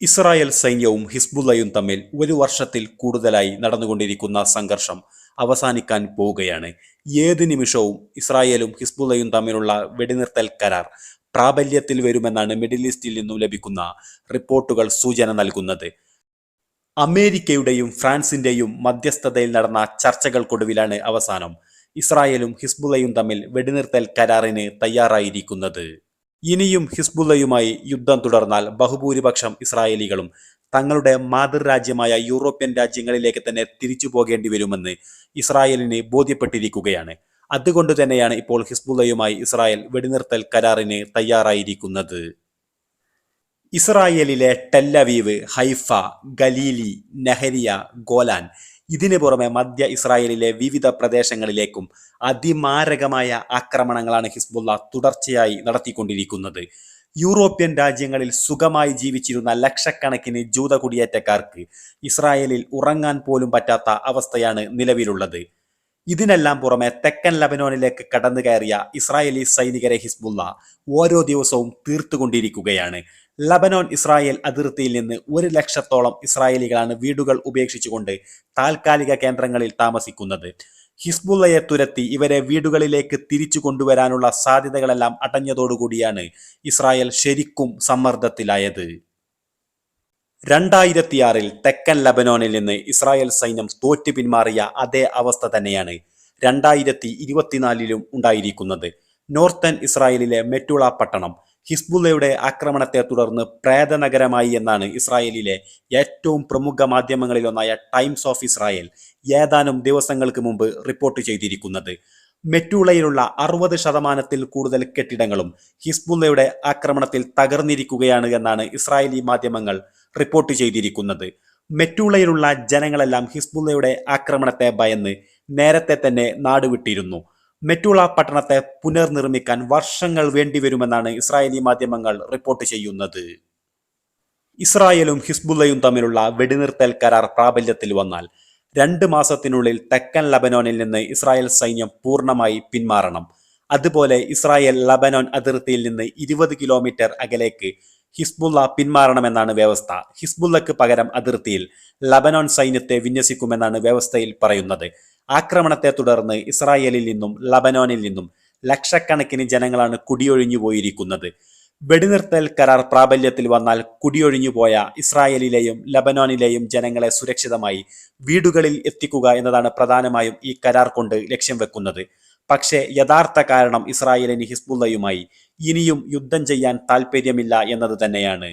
Israel സൈന്യവും ഹിസ്ബുള്ളയും തമ്മിൽ ഒരു വർഷത്തിൽ കൂടുതലായി നടന്നുകൊണ്ടിരിക്കുന്ന സംഘർഷം അവസാനിക്കാൻ പോവുകയാണ്. ഏത് നിമിഷവും ഇസ്രായേലും ഹിസ്ബുള്ളയും തമ്മിലുള്ള വെടിനിർത്തൽ കരാർ പ്രാബല്യത്തിൽ വരുമെന്നാണ് മിഡിൽ ഈസ്റ്റിൽ നിന്നും ലഭിക്കുന്ന റിപ്പോർട്ടുകൾ സൂചന നൽകുന്നത്. അമേരിക്കയുടെയും ഫ്രാൻസിന്റെയും മധ്യസ്ഥതയിൽ നടന്ന ചർച്ചകൾക്കൊടുവിലാണ് അവസാനം ഇസ്രായേലും ഹിസ്ബുള്ളയും തമ്മിൽ വെടിനിർത്തൽ കരാറിന് തയ്യാറായിരിക്കുന്നത്. ഇനിയും ഹിസ്ബുള്ളയുമായി യുദ്ധം തുടർന്നാൽ ബഹുഭൂരിപക്ഷം ഇസ്രായേലികളും തങ്ങളുടെ മാതൃരാജ്യമായ യൂറോപ്യൻ രാജ്യങ്ങളിലേക്ക് തന്നെ തിരിച്ചു പോകേണ്ടി വരുമെന്ന് ഇസ്രായേലിന് ബോധ്യപ്പെട്ടിരിക്കുകയാണ്. അതുകൊണ്ട് തന്നെയാണ് ഇപ്പോൾ ഹിസ്ബുള്ളയുമായി ഇസ്രായേൽ വെടിനിർത്തൽ കരാറിന് തയ്യാറായിരിക്കുന്നത്. ഇസ്രായേലിലെ Tel Aviv Haifa Galilee Nahariya Golan ഇതിനു പുറമെ മധ്യ ഇസ്രായേലിലെ വിവിധ പ്രദേശങ്ങളിലേക്കും അതിമാരകമായ ആക്രമണങ്ങളാണ് ഹിസ്ബുള്ള തുടർച്ചയായി നടത്തിക്കൊണ്ടിരിക്കുന്നത്. യൂറോപ്യൻ രാജ്യങ്ങളിൽ സുഖമായി ജീവിച്ചിരുന്ന ലക്ഷക്കണക്കിന് ജൂത കുടിയേറ്റക്കാർക്ക് ഇസ്രായേലിൽ ഉറങ്ങാൻ പോലും പറ്റാത്ത അവസ്ഥയാണ് നിലവിലുള്ളത്. ഇതിനെല്ലാം പുറമെ തെക്കൻ ലബനോനിലേക്ക് കടന്നു കയറിയ ഇസ്രായേലി സൈനികരെ ഹിസ്ബുള്ള ഓരോ ദിവസവും തീർത്തുകൊണ്ടിരിക്കുകയാണ്. ലബനോൻ ഇസ്രായേൽ അതിർത്തിയിൽ നിന്ന് ഒരു ലക്ഷത്തോളം ഇസ്രായേലികളാണ് വീടുകൾ ഉപേക്ഷിച്ചുകൊണ്ട് താൽക്കാലിക കേന്ദ്രങ്ങളിൽ താമസിക്കുന്നത്. ഹിസ്ബുള്ളയെ തുരത്തി ഇവരെ വീടുകളിലേക്ക് തിരിച്ചു കൊണ്ടുവരാനുള്ള സാധ്യതകളെല്ലാം അടഞ്ഞതോടുകൂടിയാണ് ഇസ്രായേൽ ശരിക്കും സമ്മർദ്ദത്തിലായത്. രണ്ടായിരത്തിയാറിൽ തെക്കൻ ലബനോനിൽ നിന്ന് ഇസ്രായേൽ സൈന്യം തോറ്റു പിന്മാറിയ അതേ അവസ്ഥ തന്നെയാണ് രണ്ടായിരത്തി ഇരുപത്തിനാലിലും ഉണ്ടായിരിക്കുന്നത്. നോർത്തേൺ ഇസ്രായേലിലെ മെറ്റുള പട്ടണം ഹിസ്ബുള്ളയുടെ ആക്രമണത്തെ തുടർന്ന് പ്രേതനഗരമായി എന്നാണ് ഇസ്രായേലിലെ ഏറ്റവും പ്രമുഖ മാധ്യമങ്ങളിലൊന്നായ ടൈംസ് ഓഫ് ഇസ്രായേൽ ഏതാനും ദിവസങ്ങൾക്ക് മുമ്പ് റിപ്പോർട്ട് ചെയ്തിരിക്കുന്നത്. മെറ്റൂളയിലുള്ള അറുപത് ശതമാനത്തിൽ കൂടുതൽ കെട്ടിടങ്ങളും ഹിസ്ബുള്ളയുടെ ആക്രമണത്തിൽ തകർന്നിരിക്കുകയാണ് എന്നാണ് ഇസ്രായേലി മാധ്യമങ്ങൾ റിപ്പോർട്ട് ചെയ്തിരിക്കുന്നത്. മെറ്റൂളയിലുള്ള ജനങ്ങളെല്ലാം ഹിസ്ബുള്ളയുടെ ആക്രമണത്തെ ഭയന്ന് നേരത്തെ തന്നെ നാടുവിട്ടിരുന്നു. മെറ്റൂള പട്ടണത്തെ പുനർനിർമ്മിക്കാൻ വർഷങ്ങൾ വേണ്ടിവരുമെന്നാണ് ഇസ്രായേലി മാധ്യമങ്ങൾ റിപ്പോർട്ട് ചെയ്യുന്നത്. ഇസ്രായേലും ഹിസ്ബുല്ലയും തമ്മിലുള്ള വെടിനിർത്തൽ കരാർ പ്രാബല്യത്തിൽ വന്നാൽ രണ്ട് മാസത്തിനുള്ളിൽ തെക്കൻ ലബനോനിൽ നിന്ന് ഇസ്രായേൽ സൈന്യം പൂർണമായി പിന്മാറണം. അതുപോലെ ഇസ്രായേൽ ലബനോൻ അതിർത്തിയിൽ നിന്ന് ഇരുപത് കിലോമീറ്റർ അകലേക്ക് ഹിസ്ബുള്ള പിന്മാറണമെന്നാണ് വ്യവസ്ഥ. ഹിസ്ബുള്ളക്ക് പകരം അതിർത്തിയിൽ ലബനോൻ സൈന്യത്തെ വിന്യസിക്കുമെന്നാണ് വ്യവസ്ഥയിൽ പറയുന്നത്. ആക്രമണത്തെ തുടർന്ന് ഇസ്രായേലിൽ നിന്നും ലബനോനിൽ നിന്നും ലക്ഷക്കണക്കിന് ജനങ്ങളാണ് കുടിയൊഴിഞ്ഞു പോയിരിക്കുന്നത്. വെടിനിർത്തൽ കരാർ പ്രാബല്യത്തിൽ വന്നാൽ കുടിയൊഴിഞ്ഞു പോയ ഇസ്രായേലിലെയും ലബനോനിലെയും ജനങ്ങളെ സുരക്ഷിതമായി വീടുകളിൽ എത്തിക്കുക എന്നതാണ് പ്രധാനമായും ഈ കരാർ കൊണ്ട് ലക്ഷ്യം വെക്കുന്നത്. പക്ഷേ യഥാർത്ഥ കാരണം ഇസ്രായേലിന് ഹിസ്ബുള്ളയുമായി ഇനിയും യുദ്ധം ചെയ്യാൻ താൽപ്പര്യമില്ല എന്നത് തന്നെയാണ്.